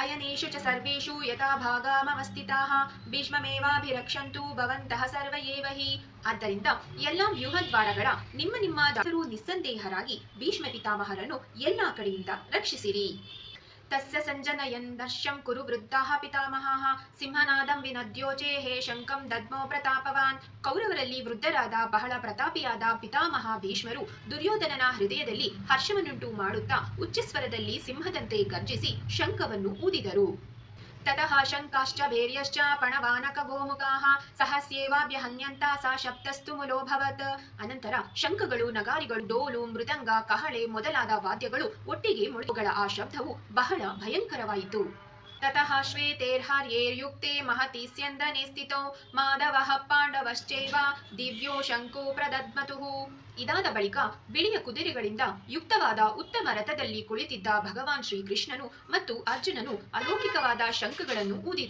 ಅಯನೇಷು ಚ ಯಥಾ ಭಾಗಾಮವಸ್ಥಿತಾಃ ಭೀಷ್ಮಮೇವಾಭಿರಕ್ಷಂತು ಭವಂತಹ ಸರ್ವ ಹಿ ಆದ್ದರಿಂದ ಎಲ್ಲಾ ವ್ಯೂಹದ್ವಾರಗಳ ನಿಮ್ಮ ನಿಮ್ಮ ದಾಸರು ನಿಸ್ಸಂದೇಹರಾಗಿ ಭೀಷ್ಮ ಪಿತಾಮಹರನ್ನು ಎಲ್ಲಾ ಕಡೆಯಿಂದ ರಕ್ಷಿಸಿರಿ. ತಸ್ಯ ಸಂಜನಯನ್ ದರ್ಶಂ ಕುರು ವೃದ್ಧಾ ಪಿತಾಮಹಾಃ, ಸಿಂಹನಾದಂ ವಿನದ್ಯೋಚೇ ಹೇ ಶಂಕಂ ದದ್ಮೋ ಪ್ರತಾಪವಾನ್ ಕೌರವರಲ್ಲಿ ವೃದ್ಧರಾದ ಬಹಳ ಪ್ರತಾಪಿಯಾದ ಪಿತಾಮಹ ಭೀಷ್ಮರು ದುರ್ಯೋಧನನ ಹೃದಯದಲ್ಲಿ ಹರ್ಷವನ್ನುಂಟು ಮಾಡುತ್ತಾ ಉಚ್ಚಸ್ವರದಲ್ಲಿ ಸಿಂಹದಂತೆ ಗರ್ಜಿಸಿ ಶಂಖವನ್ನು ಊದಿದರು. ತತಃ ಶಂಕಾಶ್ಚ ಭೇರ್ಯಶ್ಚ ಪಣವಾನಕ ಗೋಮುಖಾಃ ಸಹಸ್ಯೇವಾಭ್ಯಹನ್ಯಂತ ಸಾ ಶಬ್ದಸ್ತು ಮುಲೋಭವತ್ ಅನಂತರ ಶಂಖಗಳು, ನಗಾರಿಗಳು, ಡೋಲು, ಮೃದಂಗ, ಕಹಳೆ ಮೊದಲಾದ ವಾದ್ಯಗಳು ಒಟ್ಟಿಗೆ ಮೊಳಗುಗಳ ಆ ಶಬ್ದವು ಬಹಳ ಭಯಂಕರವಾಯಿತು. ತತಃ ಶ್ವೇತೇರ್ಹಾರ್ಯೇರ್ಯುಕ್ತೆ ಮಹತಿ ಸ್ಯಂದನೆ ಸ್ಥಿತೋ ಮಾಧವಃ ಪಾಂಡವಶ್ಚೈವ ದಿವ್ಯೋ ಶಂಕೋ ಪ್ರದದ್ಮತುಃ. ಇದಾದ ಬಳಿಕ ಬಿಳಿಯ ಕುದುರೆಗಳಿಂದ ಯುಕ್ತವಾದ ಉತ್ತಮ ರಥದಲ್ಲಿ ಕುಳಿತಿದ್ದ ಭಗವಾನ್ ಶ್ರೀಕೃಷ್ಣನು ಮತ್ತು ಅರ್ಜುನನು ಅಲೌಕಿಕವಾದ ಶಂಖಗಳನ್ನು ಊದಿದರು.